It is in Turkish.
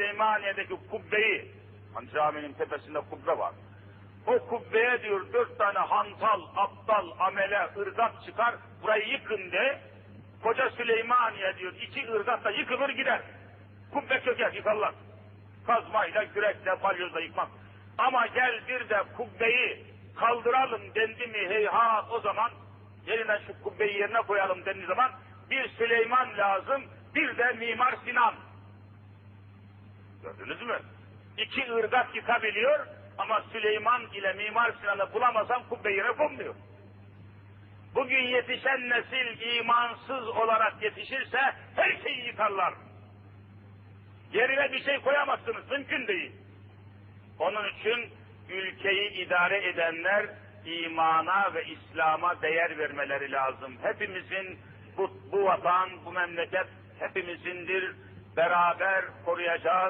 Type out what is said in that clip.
Süleymaniye'deki kubbeyi, hani caminin tepesinde kubbe var. O kubbeye diyor dört tane hantal, aptal, amele, ırgat çıkar, burayı yıkın de, koca Süleymaniye diyor, iki ırgat da yıkılır gider. Kubbe çöker, yıkarlar. Kazmayla, kürekle, balyozla yıkmak. Ama gel bir de kubbeyi kaldıralım dendi mi heyhat o zaman, yerine şu kubbeyi yerine koyalım dendiği zaman, bir Süleyman lazım, bir de Mimar Sinan. Gördünüz mü? İki ırgat yıkabiliyor ama Süleyman ile Mimar Sinan'ı bulamazsam kubbe yere konmuyor. Bugün yetişen nesil imansız olarak yetişirse her şeyi yıkarlar. Yerine bir şey koyamazsınız, mümkün değil. Onun için ülkeyi idare edenler imana ve İslam'a değer vermeleri lazım. Hepimizin bu, bu vatan, bu memleket hepimizindir. Beraber koruyacağız,